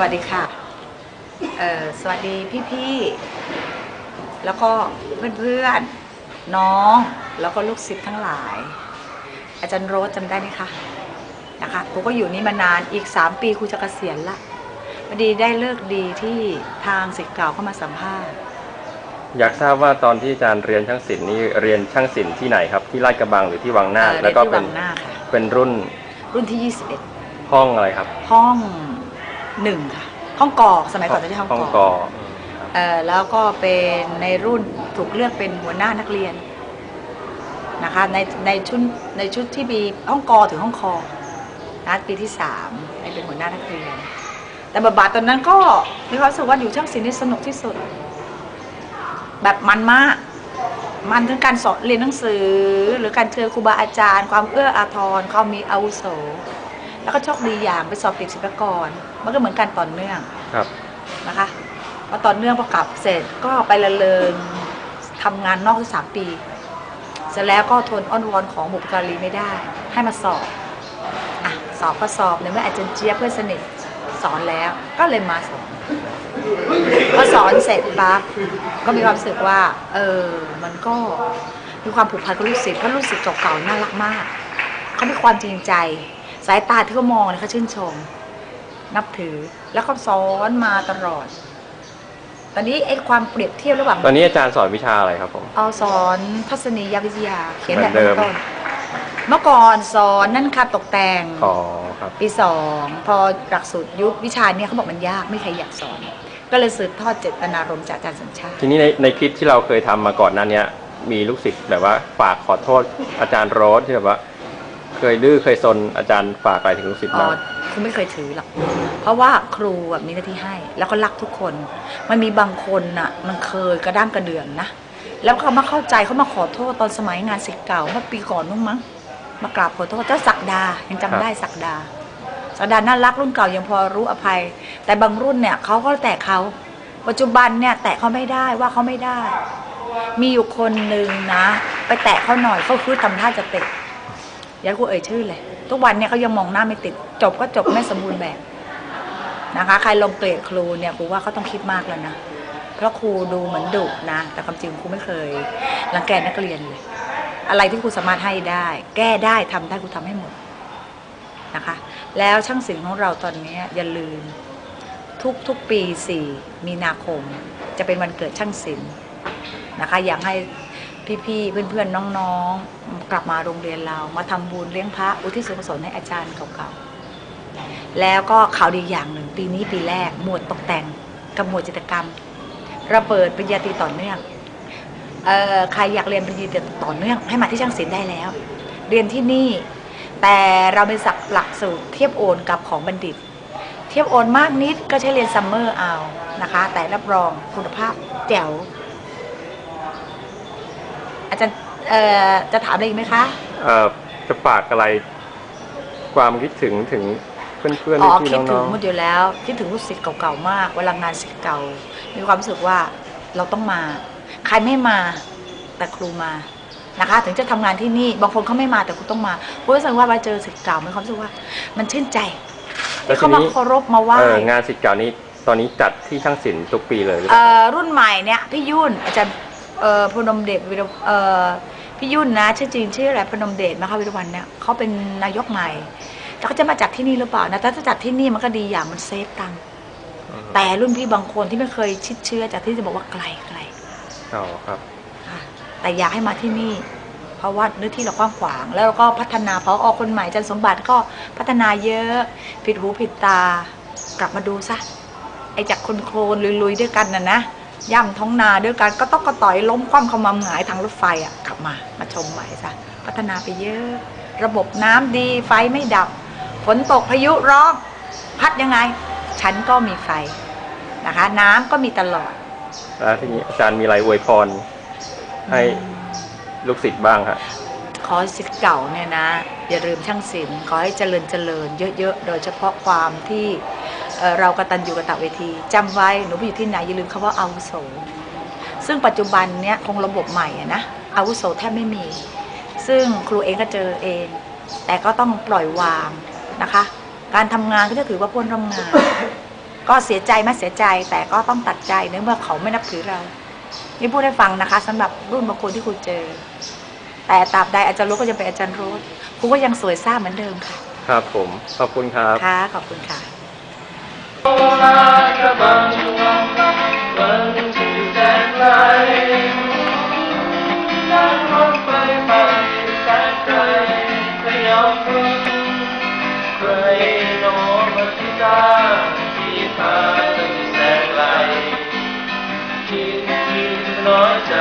วัสดีค่ะเอ่อสวัสดีพี่ๆ แล้วก็เพื่อนๆ น้อง แล้วก็ลูกศิษย์ทั้งหลาย อาจารย์โรสจำได้ไหมคะ นะคะครูก็อยู่นี่มานาน อีก 3 ปีครูจะเกษียณละพอดีได้เลิกดีที่ทางศิษย์เก่าเข้ามาสัมภาษณ์ อยากทราบว่าตอนที่อาจารย์เรียนช่างศิลป์นี่เรียนช่างศิลป์ที่ไหนครับ ที่ลาดกระบังหรือที่วังหน้าคเอ่อแล้วก็ได้ที่เป็นวังหน้าค่ะเป็นรุ่น รุ่นที่ห้องอะไรครับ21ห้อง หนึ่งค่ะห้องกอสมัยก่อนจะเรียกห้องห้องกกออเอ่อแล้วก็เป็นในรุ่นถูกเลือกเป็นหัวหน้านักเรียนนะคะในในชุดในชุดที่มีห้องกอถึงห้องคอนะปีที่สามในเป็นหัวหน้านักเรียน แต่บทบาทตอนนั้นก็มีความรู้สึกว่าอยู่ช่างศิลป์นี่สนุกที่สุด แบบมันมากมันทั้งการสอนเรียนหนังสือ หรือการเจอครูบาอาจารย์ ความเอื้ออาทรความมีอาวุโส แล้วก็โชคดีอย่างไปสอบติดศิลปากร มันก็เหมือนการต่อเนื่องครับนะคะพอตอนเนื่องพอกลับเสร็จก็ไปละเลงทำงานนอกที่สามปีเสร็จแล้วก็ทนอ้อนวอนของบุพการีไม่ได้ ให้มาสอบอะสอบก็สอบในเมื่ออาจารย์เจี๊ยบเพื่อนสนิทสอนแล้วก็เลยมาสอนพอสอนเสร็จปั๊บก็มีความรู้สึกว่า เออมันก็มีความผูกพันกับลูกศิษย์เพราะลูกศิษย์เก่าๆน่ารักมากเขามีความจริงใจสายตาที่เขามองเนี่ยเขาชื่นชม นับถือแล้วก็สอนมาตลอด ตอนนี้ไอ้ความเปรียบเทียบระหว่างตอนนี้อาจารย์สอนวิชาอะไรครับผม เอาสอนทัศนียวิทยา เขียนแบบเหมือนเดิมต้นเมื่อก่อนสอนนั่นค่ะตกแต่งอ๋อครับปีสองพอหลักสูตรยุควิชาเนี่ยเขาบอกมันยากไม่มีใครอยากสอน ก็เลยสืบทอดเจตนารมณ์จากอาจารย์สัญชาติ ทีนี้ในในคลิปที่เราเคยทำมาก่อนหนั้นเนี้ยมีลูกศิษย์แบบว่าฝากขอโทษอาจารย์โรสที่แบบว่า เคยดื้อเคยซนอาจารย์ฝากอะไรถึงลูกศิษย์อ๋บ้าองครูไม่เคยถือหรอก เพราะว่าครูอะมีหน้าที่ให้ แล้วก็รักทุกคน มันมีบางคนน่ะ มันเคยกระด้างกระเดื่องนะ แล้วเขามาเข้าใจเขามาขอโทษตอนสมัยงานศิษย์เก่าเมื่อปีก่อนนู้นมั้ง มากราบขอโทษเจ้าศักดา ยังจำได้ศักดา ศักดาน่ารักรุ่นเก่ายังพอรู้อภัย แต่บางรุ่นเนี่ยเขาก็แตะเขา ปัจจุบันเนี่ยแตะเขาไม่ได้ว่าเขาไม่ได้ มีอยู่คนหนึ่งนะ ไปแตะเขาหน่อยเขาคือทำท่าจะเตะ อย่ากูเอ่ยชื่อเลย ทุกวันเนี่ยเขายังมองหน้าไม่ติด จบก็จบไม่สมบูรณ์แบบนะคะ ใครลงเกรดครูเนี่ยครูว่าเขาต้องคิดมากแล้วนะ เพราะครูดูเหมือนดุนะ แต่ความจริงครูไม่เคยรังแกนักเรียนเลย อะไรที่ครูสามารถให้ได้ แก้ได้ทำได้ครูทำให้หมดนะคะ แล้วช่างศิลป์ของเราตอนนี้อย่าลืม ทุกทุกปีสี่มีนาคม จะเป็นวันเกิดช่างศิลป์นะคะ อยากให้พี่ๆเพื่อนๆน้องๆ กลับมาโรงเรียนเรา มาทำบุญเลี้ยงพระอุทิศส่วนกุศลให้อาจารย์เก่าๆแล้วก็ข่าวดีอย่างหนึ่งปีนี้ปีแรกหมวดตกแต่งกับหมวดจิตกรรม ระเบิดปริญญาตรีต่อเนื่องเอ่อใครอยากเรียนปริญญาตรีต่อเนื่อง ให้มาที่ช่างศิลป์ได้แล้ว เรียนที่นี่แต่เราเป็นสักหลักสูตรเทียบโอนกับของบัณฑิต เทียบโอนมากนิดก็ใช้เรียนซัมเมอร์เอานะคะ แต่รับรองคุณภาพแจ๋วอาจารย์ เอ่อจะถามอะไรอีกไหมคะ เอ่อจะฝากอะไร ความคิดถึงถึงเพื่อนอ๋อๆพี่คิดๆถึน้งองหมดอยู่แล้ว คิดถึงลูกศิษย์เก่าๆมาก เวลางานศิษย์เก่า มีความรู้สึกว่าเราต้องมา ใครไม่มาแต่ครูมานะคะ ถึงจะทำงานที่นี่บางคนเขาไม่มาแต่ครูต้องมาเพราะรู้สึกว่ามาเจอศิษย์เก่ามีความรู้สึกว่า มันชื่นใจๆแล้วทีเขามานี้เคารพมาไหว้ เอองานศิษย์เก่านี้ตอนนี้จัดที่ช่างศิลป์ทุกปีเลยหรือเปเอ่ล่าอรุ่นใหม่เนี่ยพี่ยุ่นอาจารย์เอ่อพนมเดชวิรเอ่อ พี่ยุ่นนะชื่อจริงชื่ออะไรพนมเดชนะคะวิรวันเนี่ยเขาเป็นนายกใหม่แล้วเขาจะมาจัดที่นี่หรือเปล่านะแต่ถ้าจัดที่นี่มันก็ดีอย่างมันเซฟตังค์แต่รุ่นพี่บางคนที่ไม่เคยชิดเชื้อจากที่จะบอกว่าไกลไกลอ๋อครับค่ะแต่อยากให้มาที่นี่ เพราะว่าเนื้อที่เรากว้างขวาง แล้วเราก็พัฒนาพออคนใหม่อาจันสมบัติก็พัฒนาเยอะ ผิดหูผิดตากลับมาดูซะไอ้จากคนโคลนลุยๆด้วยกันน่ะนะ ย่ำท้องนาด้วยกันก็ต้องกระต่อยล้มคว่ำขมำหงายทางรถไฟอะกลับมามาชมใหม่ซะพัฒนาไปเยอะ ระบบน้ำดีไฟไม่ดับ ฝนตกพายุร้องพัดยังไง ฉันก็มีไฟนะคะ น้ำก็มีตลอด แล้วทีนี้อาจารย์มีอะไรอวยพร ให้ลูกศิษย์บ้างฮะขอให้ศิษย์เก่าเนี่ยนะ อย่าลืมช่างศิลป์ขอให้เจริญเจริญเยอะๆ โดยเฉพาะความที่ เอ่อเรากตัญญูกตเวทีจำไว้หนูไปอยู่ที่ไหนอย่าลืมคำว่าอาวุโส ซึ่งปัจจุบันเนี้ยคงระบบใหม่อะนะอาวุโสแทบไม่มี ซึ่งครูเองก็เจอเอง แต่ก็ต้องปล่อยวางนะคะ การทำงานก็จะถือว่าเพ้นร่วมงาน ก็เสียใจไหมเสียใจแต่ก็ต้องตัดใจเนื่องเมื่อเขาไม่นับถือเรานี่พูดให้ฟังนะคะสำหรับรุ่นบางคนที่ครูเจอ แต่ตราบใดอาจารย์รู้ก็จะเป็นอาจารย์รู้ครูก็ยังสวยซ่าเหมือนเดิมค่ะ ครับผม ขอบคุณครับ ค่ะ ขอบคุณค่ะ โบรากระบังมันถึงแสนไกลนั่งรถไฟไปแสนไกลไม่ยอมรู้ใครโน้มาที่ตาที่พาตั้งแสนไกลคิดคิดน้อยใจ